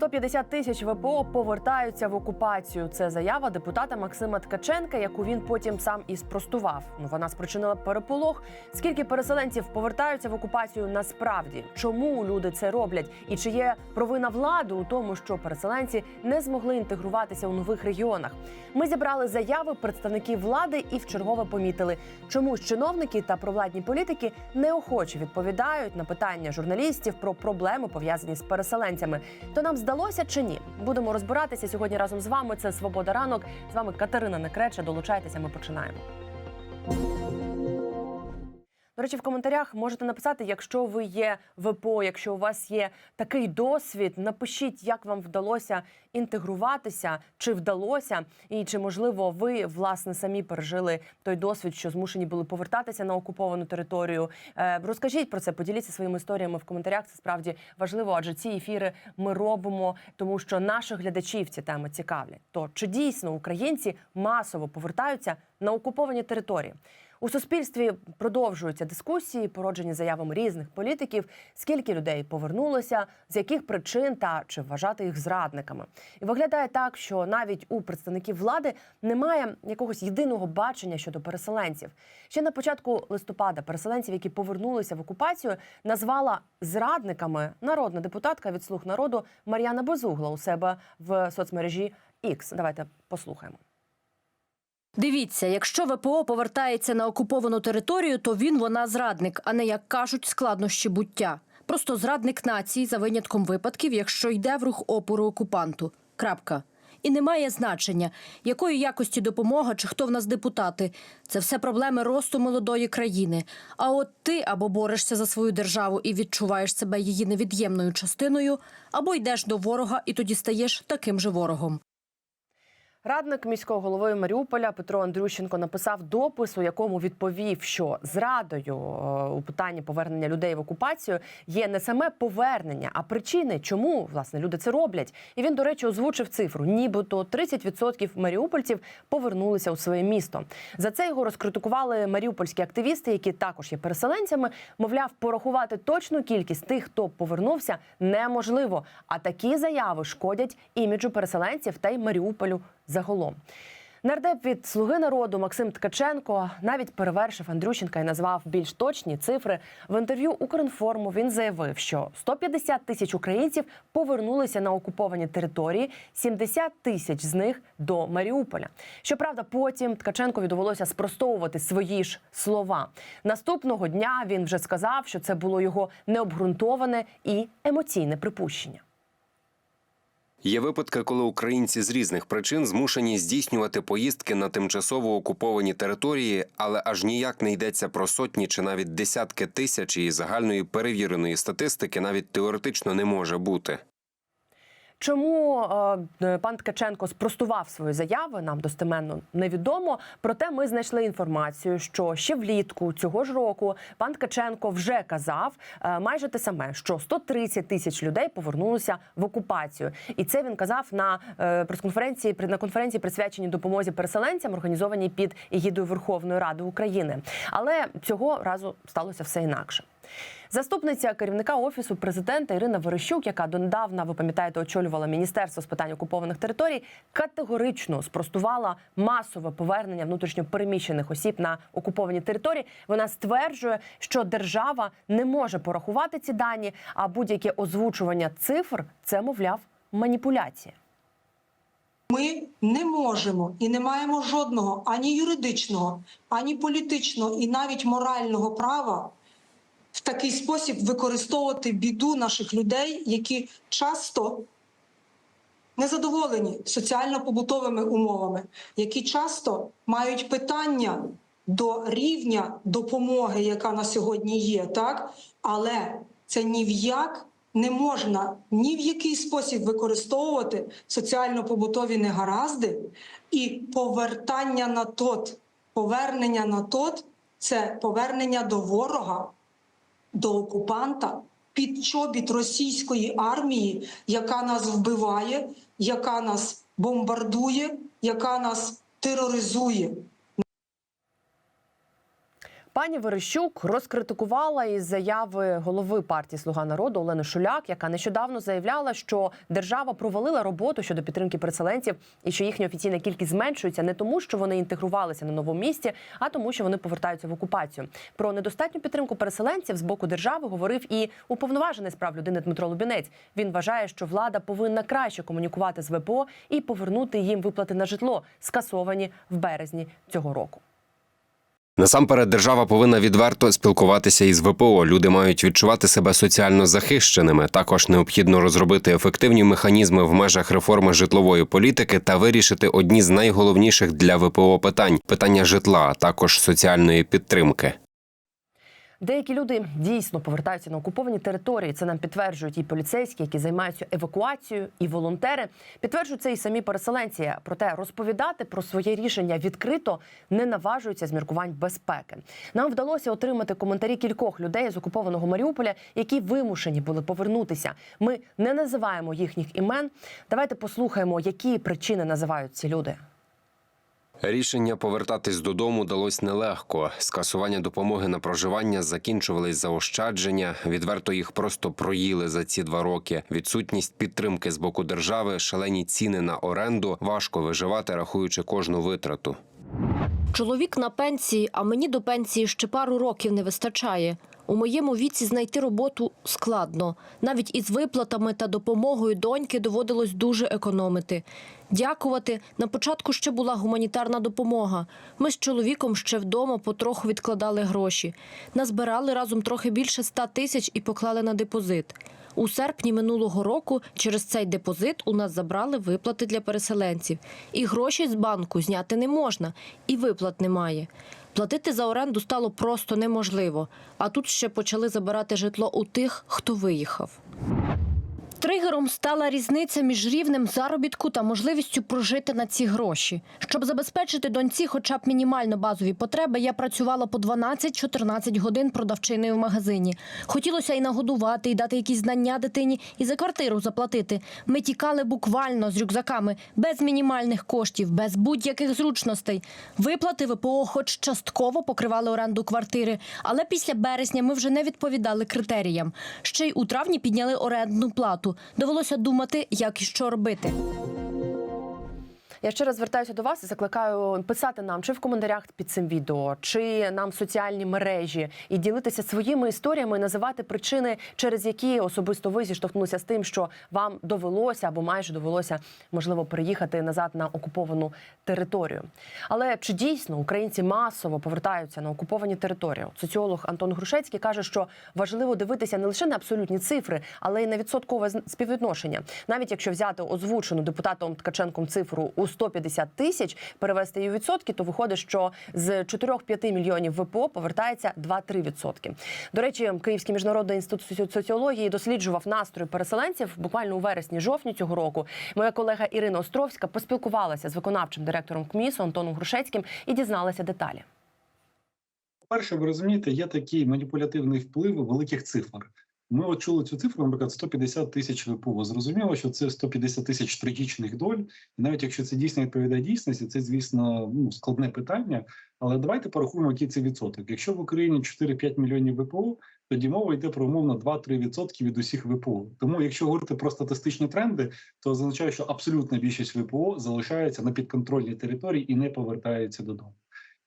150 тисяч ВПО повертаються в окупацію. Це заява депутата Максима Ткаченка, яку він потім сам і спростував. Ну вона спричинила переполох. Скільки переселенців повертаються в окупацію насправді? Чому люди це роблять? І чи є провина влади у тому, що переселенці не змогли інтегруватися у нових регіонах? Ми зібрали заяви представників влади і вчергове помітили, чому чиновники та провладні політики неохоче відповідають на питання журналістів про проблеми пов'язані з переселенцями. То нам здалося чи ні? Будемо розбиратися сьогодні разом з вами. Це Свобода ранок. З вами Катерина Некреча. Долучайтеся. Ми починаємо. До речі, в коментарях можете написати, якщо ви є ВПО, якщо у вас є такий досвід, напишіть, як вам вдалося інтегруватися, чи вдалося, і чи можливо ви власне самі пережили той досвід, що змушені були повертатися на окуповану територію. Е, Розкажіть про це, поділіться своїми історіями в коментарях. Це справді важливо, адже ці ефіри ми робимо, тому що наших глядачів ці теми цікавлять. То чи дійсно українці масово повертаються на окуповані території? У суспільстві продовжуються дискусії, породжені заявами різних політиків, скільки людей повернулося, з яких причин та чи вважати їх зрадниками. І виглядає так, що навіть у представників влади немає якогось єдиного бачення щодо переселенців. Ще на початку листопада переселенців, які повернулися в окупацію, назвала зрадниками народна депутатка від слуг народу Мар'яна Безугла у себе в соцмережі X. Давайте послухаємо. Дивіться, якщо ВПО повертається на окуповану територію, то він вона зрадник, а не як кажуть, складнощі буття. Просто зрадник нації за винятком випадків, якщо йде в рух опору окупанту. Крапка. І немає значення, якої якості допомога чи хто в нас депутати. Це все проблеми росту молодої країни. А от ти або борешся за свою державу і відчуваєш себе її невід'ємною частиною, або йдеш до ворога і тоді стаєш таким же ворогом. Радник міського голови Маріуполя Петро Андрющенко написав допис, у якому відповів, що зрадою е, у питанні повернення людей в окупацію є не саме повернення, а причини, чому власне люди це роблять. І він, до речі, озвучив цифру: нібито 30% маріупольців повернулися у своє місто. За це його розкритикували маріупольські активісти, які також є переселенцями. Мовляв, порахувати точну кількість тих, хто повернувся, неможливо. А такі заяви шкодять іміджу переселенців та й Маріуполю загалом. Нардеп від Слуги народу Максим Ткаченко навіть перевершив Андрющенка і назвав більш точні цифри. В інтерв'ю Укрінформу він заявив, що 150 тисяч українців повернулися на окуповані території, 70 тисяч з них до Маріуполя. Щоправда, потім Ткаченкові довелося спростовувати свої ж слова. Наступного дня він вже сказав, що це було його необґрунтоване і емоційне припущення. Є випадки, коли українці з різних причин змушені здійснювати поїздки на тимчасово окуповані території, але аж ніяк не йдеться про сотні чи навіть десятки тисяч і загальної перевіреної статистики навіть теоретично не може бути. Чому е, пан Ткаченко спростував свої заяви, нам достеменно невідомо. Проте ми знайшли інформацію, що ще влітку цього ж року пан Ткаченко вже казав е, майже те саме, що 130 тисяч людей повернулися в окупацію, і це він казав на е, прес-конференції на конференції, присвяченій допомозі переселенцям, організованій під егідою Верховної Ради України. Але цього разу сталося все інакше. Заступниця керівника офісу президента Ірина Верещук, яка донедавна, ви пам'ятаєте, очолювала міністерство з питань окупованих територій, категорично спростувала масове повернення внутрішньо переміщених осіб на окуповані території. Вона стверджує, що держава не може порахувати ці дані, а будь-яке озвучування цифр це, мовляв, маніпуляція. Ми не можемо і не маємо жодного ані юридичного, ані політичного, і навіть морального права такий спосіб використовувати біду наших людей, які часто незадоволені соціально-побутовими умовами, які часто мають питання до рівня допомоги, яка на сьогодні є, так але це ні в як не можна ні в який спосіб використовувати соціально-побутові негаразди і повертання на тот. Повернення на тот це повернення до ворога, до окупанта під чобіт російської армії, яка нас вбиває, яка нас бомбардує, яка нас тероризує. Пані Верещук розкритикувала із заяви голови партії Слуга народу Олени Шуляк, яка нещодавно заявляла, що держава провалила роботу щодо підтримки переселенців і що їхня офіційна кількість зменшується не тому, що вони інтегрувалися на новому місці, а тому, що вони повертаються в окупацію. Про недостатню підтримку переселенців з боку держави говорив і уповноважений з прав людини Дмитро Лубінець. Він вважає, що влада повинна краще комунікувати з ВПО і повернути їм виплати на житло, скасовані в березні цього року. Насамперед, держава повинна відверто спілкуватися із ВПО. Люди мають відчувати себе соціально захищеними. Також необхідно розробити ефективні механізми в межах реформи житлової політики та вирішити одні з найголовніших для ВПО питань питання житла, а також соціальної підтримки. Деякі люди дійсно повертаються на окуповані території. Це нам підтверджують і поліцейські, які займаються евакуацією, і волонтери. Підтверджують це і самі переселенці. Проте розповідати про своє рішення відкрито не наважуються з міркувань безпеки. Нам вдалося отримати коментарі кількох людей з окупованого Маріуполя, які вимушені були повернутися. Ми не називаємо їхніх імен. Давайте послухаємо, які причини називають ці люди. Рішення повертатись додому далось нелегко. Скасування допомоги на проживання закінчувались заощадження. Відверто їх просто проїли за ці два роки. Відсутність підтримки з боку держави, шалені ціни на оренду. Важко виживати, рахуючи кожну витрату. Чоловік на пенсії, а мені до пенсії ще пару років не вистачає. У моєму віці знайти роботу складно. Навіть із виплатами та допомогою доньки доводилось дуже економити. Дякувати. На початку ще була гуманітарна допомога. Ми з чоловіком ще вдома потроху відкладали гроші. Назбирали разом трохи більше ста тисяч і поклали на депозит. У серпні минулого року через цей депозит у нас забрали виплати для переселенців. І гроші з банку зняти не можна, і виплат немає. Платити за оренду стало просто неможливо. А тут ще почали забирати житло у тих, хто виїхав. Тригером стала різниця між рівнем заробітку та можливістю прожити на ці гроші. Щоб забезпечити доньці хоча б мінімально базові потреби, я працювала по 12-14 годин продавчиною в магазині. Хотілося і нагодувати, і дати якісь знання дитині, і за квартиру заплатити. Ми тікали буквально з рюкзаками, без мінімальних коштів, без будь-яких зручностей. Виплати ВПО хоч частково покривали оренду квартири, але після березня ми вже не відповідали критеріям. Ще й у травні підняли орендну плату. Довелося думати, як і що робити. Я ще раз звертаюся до вас і закликаю писати нам чи в коментарях під цим відео, чи нам в соціальні мережі і ділитися своїми історіями, і називати причини, через які особисто ви зіштовхнулися з тим, що вам довелося або майже довелося можливо переїхати назад на окуповану територію. Але чи дійсно українці масово повертаються на окуповані території? Соціолог Антон Грушецький каже, що важливо дивитися не лише на абсолютні цифри, але й на відсоткове співвідношення. Навіть якщо взяти озвучену депутатом Ткаченком цифру у 150 тисяч, перевести її у відсотки, то виходить, що з 4-5 мільйонів ВПО повертається 2-3 відсотки. До речі, Київський міжнародний інститут соціології досліджував настрої переселенців буквально у вересні-жовтні цього року. Моя колега Ірина Островська поспілкувалася з виконавчим директором КМІСу Антоном Грушецьким і дізналася деталі. По-перше, ви розумієте, є такий маніпулятивний вплив великих цифр. Ми от чули цю цифру, наприклад, 150 тисяч ВПО. Зрозуміло, що це 150 тисяч трагічних доль. І навіть якщо це дійсно відповідає дійсності, це, звісно, ну, складне питання. Але давайте порахуємо, який це відсоток. Якщо в Україні 4-5 мільйонів ВПО, тоді мова йде про умовно 2-3 відсотки від усіх ВПО. Тому, якщо говорити про статистичні тренди, то означає, що абсолютна більшість ВПО залишається на підконтрольній території і не повертається додому.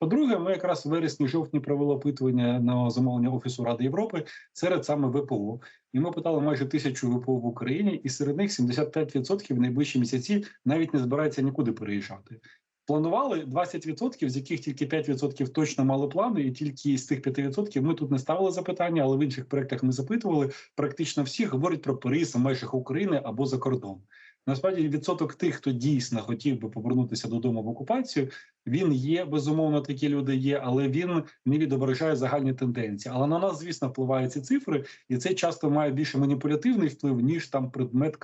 По-друге, ми якраз в вересні-жовтні провели опитування на замовлення Офісу Ради Європи серед саме ВПО. І ми питали майже тисячу ВПО в Україні, і серед них 75% в найближчі місяці навіть не збираються нікуди переїжджати. Планували 20%, з яких тільки 5% точно мали плани, і тільки з тих 5% ми тут не ставили запитання, але в інших проєктах ми запитували. Практично всі говорять про переїзд в межах України або за кордон. Насправді відсоток тих, хто дійсно хотів би повернутися додому в окупацію, він є безумовно. Такі люди є, але він не відображає загальні тенденції. Але на нас, звісно, впливають ці цифри, і це часто має більше маніпулятивний вплив ніж там предмет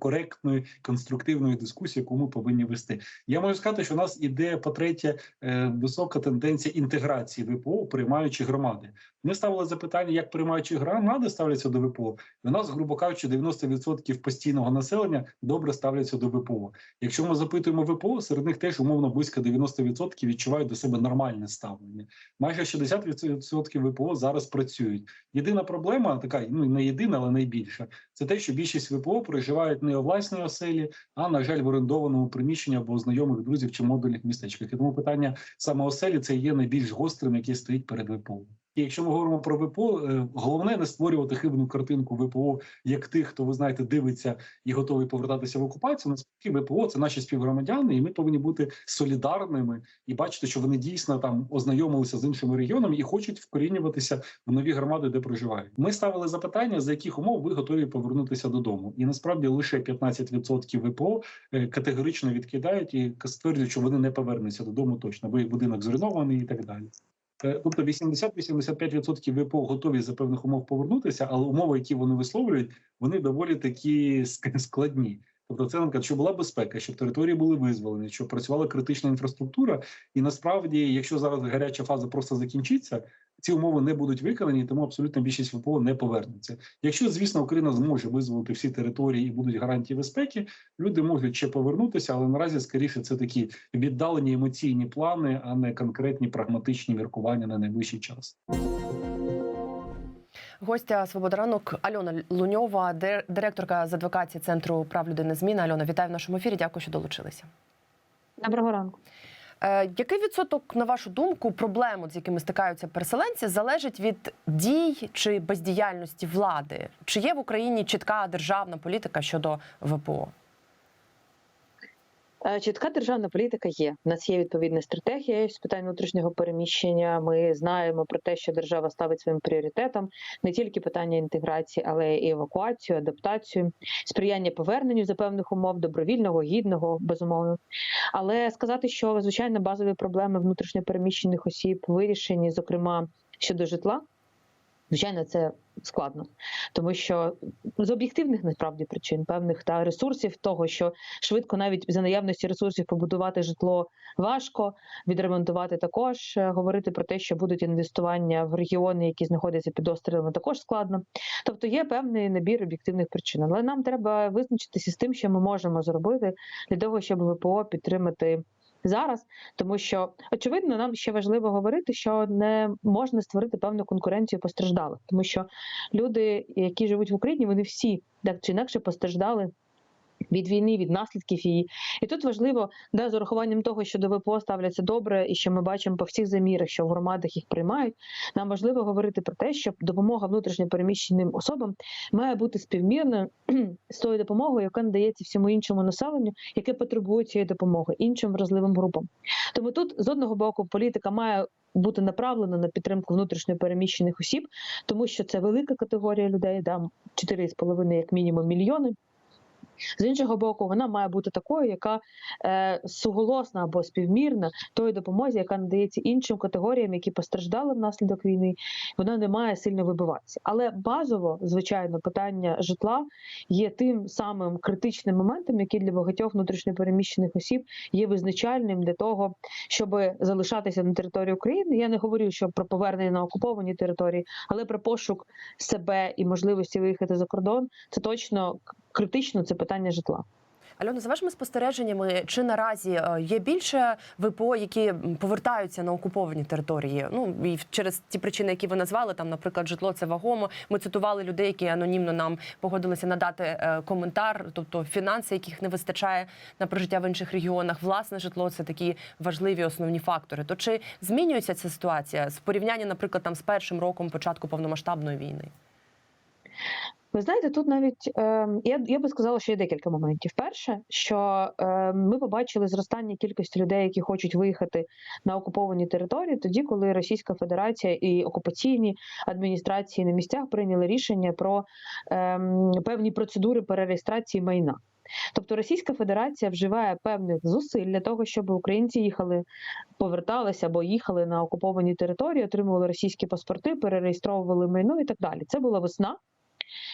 коректної конструктивної дискусії, яку ми повинні вести. Я можу сказати, що у нас іде по третє е, висока тенденція інтеграції ВПО у приймаючі громади. Ми ставили запитання, як приймаючі громади ставляться до ВПО. І у нас, грубо кажучи, 90% постійного населення добре ставляться до ВПО. Якщо ми запитуємо ВПО, серед них теж умовно близько 90% 90% відчувають до себе нормальне ставлення. Майже 60% ВПО зараз працюють. Єдина проблема, така ну не єдина, але найбільша, це те, що більшість ВПО проживають не у власній оселі, а на жаль, в орендованому приміщенні або у знайомих друзів чи модульних містечках. І тому питання саме оселі це є найбільш гострим, яке стоїть перед ВПО. І якщо ми говоримо про ВПО, е, головне не створювати хибну картинку ВПО як тих, хто ви знаєте, дивиться і готовий повертатися в окупацію. Насправді ВПО це наші співгромадяни, і ми повинні бути солідарними і бачити, що вони дійсно там ознайомилися з іншими регіонами і хочуть вкорінюватися в нові громади, де проживають. Ми ставили запитання, за яких умов ви готові повернутися додому, і насправді лише 15% ВПО е, категорично відкидають і стверджують, що вони не повернуться додому точно, бо їх будинок зруйнований і так далі. Е, Тобто 80-85% ВПО готові за певних умов повернутися, але умови, які вони висловлюють, вони доволі такі складні. Тобто, це наприклад, щоб була безпека, щоб території були визволені, щоб працювала критична інфраструктура. І насправді, якщо зараз гаряча фаза просто закінчиться, ці умови не будуть виконані, тому абсолютно більшість ВПО не повернеться. Якщо, звісно, Україна зможе визволити всі території і будуть гарантії безпеки, люди можуть ще повернутися, але наразі скоріше це такі віддалені емоційні плани, а не конкретні прагматичні міркування на найближчий час. Гостя Свобода ранок Альона Луньова, дир- директорка з адвокації центру прав людини. Зміна. Альона, вітаю в нашому ефірі. Дякую, що долучилися. Доброго ранку. Е, який відсоток, на вашу думку, проблем, з якими стикаються переселенці, залежить від дій чи бездіяльності влади? Чи є в Україні чітка державна політика щодо ВПО? Е, Чітка державна політика є. У нас є відповідна стратегія з питань внутрішнього переміщення. Ми знаємо про те, що держава ставить своїм пріоритетом не тільки питання інтеграції, але і евакуацію, адаптацію, сприяння поверненню за певних умов, добровільного, гідного, безумовно. Але сказати, що звичайно базові проблеми внутрішньо переміщених осіб вирішені, зокрема щодо житла. Звичайно, це складно, тому що з об'єктивних насправді причин певних та ресурсів того, що швидко навіть за наявності ресурсів побудувати житло важко, відремонтувати також. Е, Говорити про те, що будуть інвестування в регіони, які знаходяться під обстрілами, також складно. Тобто є певний набір об'єктивних причин, але нам треба визначитися з тим, що ми можемо зробити для того, щоб ВПО підтримати. Зараз, тому що очевидно, нам ще важливо говорити, що не можна створити певну конкуренцію постраждалих, тому що люди, які живуть в Україні, вони всі так чи інакше постраждали від війни, від наслідків її. І тут важливо, да, з урахуванням того, що до ВПО ставляться добре, і що ми бачимо по всіх замірах, що в громадах їх приймають. Нам важливо говорити про те, що допомога внутрішньо переміщеним особам має бути співмірною з тою допомогою, яка надається всьому іншому населенню, яке потребує цієї допомоги, іншим вразливим групам. Тому тут з одного боку політика має. Бути направлена на підтримку внутрішньо переміщених осіб, тому що це велика категорія людей, да, 4,5 як мінімум мільйони. З іншого боку, вона має бути такою, яка е, суголосна або співмірна тої допомозі, яка надається іншим категоріям, які постраждали внаслідок війни. Вона не має сильно вибиватися. Але базово, звичайно, питання житла є тим самим критичним моментом, який для багатьох внутрішньопереміщених осіб є визначальним для того, щоб залишатися на території України. Я не говорю, що про повернення на окуповані території, але про пошук себе і можливості виїхати за кордон це точно критично. Це питання житла. Альона, за вашими спостереженнями, чи наразі е, є більше ВПО, які повертаються на окуповані території? Ну і через ті причини, які ви назвали, там, наприклад, житло це вагомо. Ми цитували людей, які анонімно нам погодилися надати е, коментар, тобто фінанси, яких не вистачає на прожиття в інших регіонах. Власне житло це такі важливі основні фактори. То чи змінюється ця ситуація з порівняння, наприклад, там з першим роком початку повномасштабної війни? Ви знаєте, тут навіть е, я, я би сказала, що є декілька моментів. Перше, що е, ми побачили зростання кількості людей, які хочуть виїхати на окуповані території, тоді, коли Російська Федерація і окупаційні адміністрації на місцях прийняли рішення про е, певні процедури перереєстрації майна. Тобто Російська Федерація вживає певних зусиль для того, щоб українці їхали, поверталися або їхали на окуповані території, отримували російські паспорти, перереєстровували майно і так далі. Це була весна.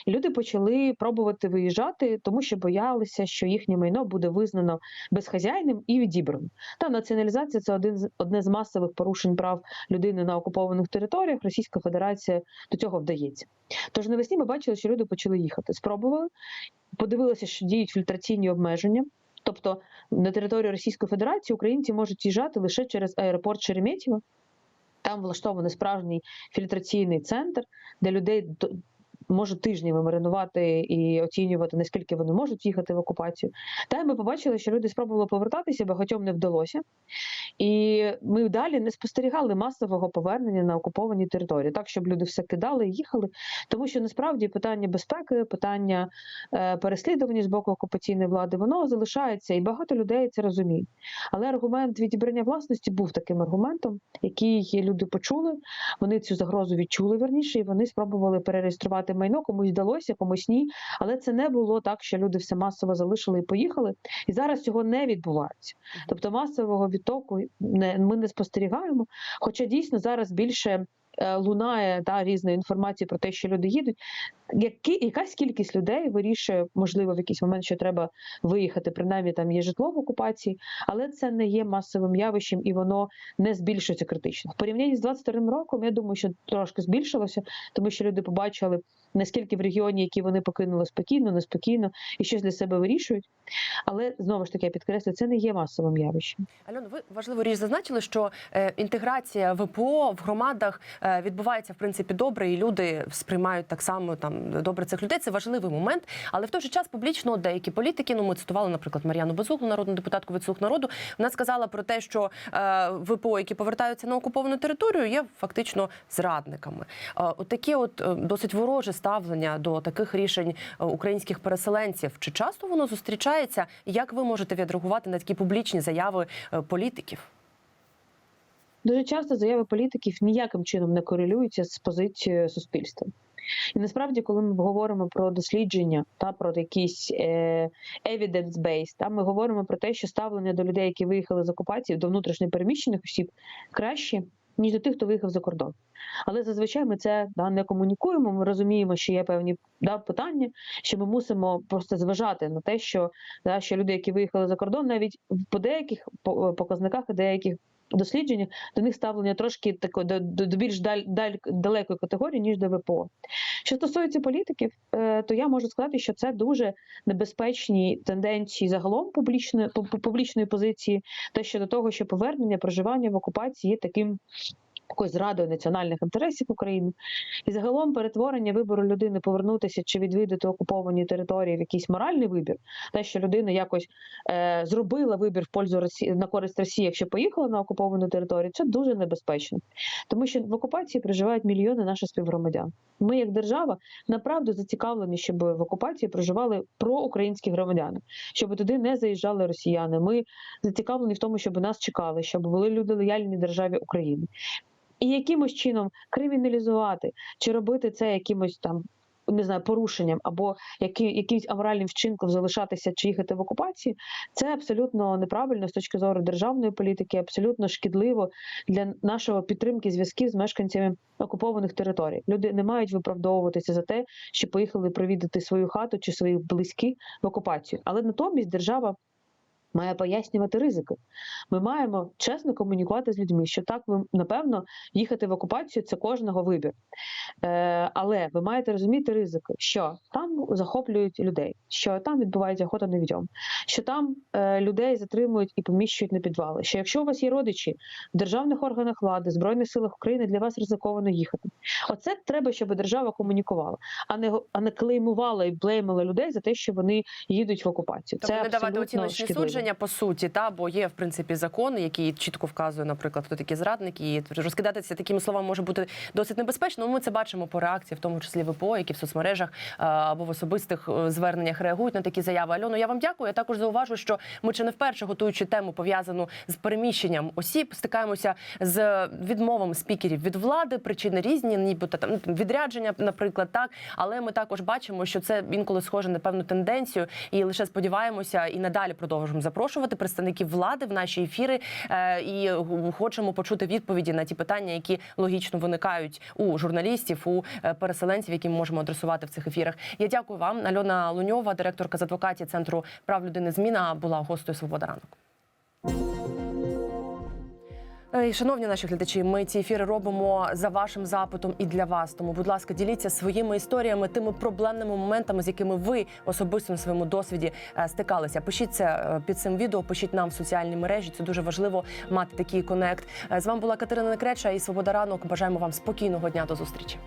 І люди почали пробувати виїжджати, тому що боялися, що їхнє майно буде визнано безхазяйним і відібрано. Та націоналізація це один з одне з масових порушень прав людини на окупованих територіях. Російська Федерація до цього вдається. Тож навесні ми бачили, що люди почали їхати. Спробували, подивилися, що діють фільтраційні обмеження. Тобто на територію Російської Федерації українці можуть їжджати лише через аеропорт Шереметьєво. Там влаштований справжній фільтраційний центр, де людей можуть тижнями маринувати і оцінювати, наскільки вони можуть їхати в окупацію. Та ми побачили, що люди спробували повертатися, багатьом не вдалося. І ми далі не спостерігали масового повернення на окуповані території, так щоб люди все кидали і їхали. Тому що насправді питання безпеки, питання е, переслідування з боку окупаційної влади, воно залишається, і багато людей це розуміють. Але аргумент відібрання власності був таким аргументом, який люди почули. Вони цю загрозу відчули верніше, і вони спробували перереєструвати майно. Комусь вдалося, комусь ні. Але це не було так, що люди все масово залишили і поїхали. І зараз цього не відбувається. Тобто масового відтоку не ми не спостерігаємо. Хоча дійсно зараз більше е, лунає та різної інформації про те, що люди їдуть. Які якась кількість людей вирішує, можливо, в якийсь момент, що треба виїхати, принаймні там є житло в окупації, але це не є масовим явищем і воно не збільшується критично. В порівнянні з 22 роком, я думаю, що трошки збільшилося, тому що люди побачили наскільки в регіоні, які вони покинули спокійно, неспокійно і щось для себе вирішують. Але знову ж таки я підкреслю, це не є масовим явищем. Альона, ви важливу річ зазначили, що е, інтеграція ВПО в громадах е, відбувається в принципі добре, і люди сприймають так само там добре цих людей. Це важливий момент. Але в той же час публічно деякі політики, ну ми цитували, наприклад, Мар'яну Безуглу, народну депутатку від слуг народу. Вона сказала про те, що е, ВПО, які повертаються на окуповану територію, є фактично зрадниками. Е, от от досить вороже ставлення до таких рішень е, українських переселенців. Чи часто воно зустрічається? Як ви можете відреагувати на такі публічні заяви е, політиків? Дуже часто заяви політиків ніяким чином не корелюються з позицією суспільства. І насправді, коли ми говоримо про дослідження та про якісь е, evidence-based, та ми говоримо про те, що ставлення до людей, які виїхали з окупації, до внутрішньо переміщених осіб, краще, ніж до тих, хто виїхав за кордон. Але зазвичай ми це да, не комунікуємо. Ми розуміємо, що є певні да, питання, що ми мусимо просто зважати на те, що, да, що люди, які виїхали за кордон, навіть по деяких показниках і деяких дослідженнях до них ставлення трошки тако до, до, до більш даль, даль, далекої категорії, ніж до ВПО. Що стосується політиків, е, то я можу сказати, що це дуже небезпечні тенденції загалом публічної пу- пу- публічної позиції, та щодо того, що повернення проживання в окупації є таким. Такою зрадою національних інтересів України і загалом перетворення вибору людини повернутися чи відвідати окуповані території в якийсь моральний вибір, те, що людина якось е, зробила вибір в пользу Росії на користь Росії, якщо поїхала на окуповану територію, це дуже небезпечно, тому що в окупації проживають мільйони наших співгромадян. Ми, як держава, направду зацікавлені, щоб в окупації проживали проукраїнські громадяни, щоб туди не заїжджали росіяни. Ми зацікавлені в тому, щоб нас чекали, щоб були люди лояльні державі України. І якимось чином криміналізувати чи робити це якимось там. Не знаю, порушенням або які, якимось аморальним вчинком залишатися чи їхати в окупації, це абсолютно неправильно з точки зору державної політики, абсолютно шкідливо для нашого підтримки зв'язків з мешканцями окупованих територій. Люди не мають виправдовуватися за те, що поїхали провідати свою хату чи своїх близьких в окупацію. Але натомість держава має пояснювати ризики. Ми маємо чесно комунікувати з людьми, що так ви напевно їхати в окупацію це кожного вибір. Е, але ви маєте розуміти ризики, що там захоплюють людей, що там відбувається охота на відьом, що там е, людей затримують і поміщують на підвали. Що якщо у вас є родичі в державних органах влади, збройних силах України, для вас ризиковано їхати. Оце треба, щоб держава комунікувала, а не а не клеймувала і блеймила людей за те, що вони їдуть в окупацію. Тобто це не давати оціночні шкідливо. Судження по суті, та бо є в принципі закон, який чітко вказує, наприклад, хто такі зрадники, і розкидатися такими словами може бути досить небезпечно. Ну, Ми це бачимо по реакції, в тому числі ВПО, які в соцмережах або в особистих е, зверненнях реагують на такі заяви. Альоно, я вам дякую. Я також зауважу, що ми чи не вперше готуючи тему пов'язану з переміщенням осіб, стикаємося з відмовами спікерів від влади. Причини різні, нібито там відрядження, наприклад, так. Але ми також бачимо, що це інколи схоже на певну тенденцію, і лише сподіваємося і надалі продовжуємо запрошувати представників влади в наші ефіри е, і хочемо почути відповіді на ті питання, які логічно виникають у журналістів, у е, переселенців, які ми можемо адресувати в цих ефірах. Я дякую вам. Альона Луньова, директорка з адвокатів центру прав людини. Зміна була гостею Свобода ранок. Е, Шановні наші глядачі, ми ці ефіри робимо за вашим запитом і для вас. Тому, будь ласка, діліться своїми історіями, тими проблемними моментами, з якими ви особисто на своєму досвіді е, стикалися. Пишіть це е, під цим відео, пишіть нам в соціальні мережі. Це дуже важливо мати такий конект. З вами була Катерина Некреча і Свобода ранок. Бажаємо вам спокійного дня. До зустрічі.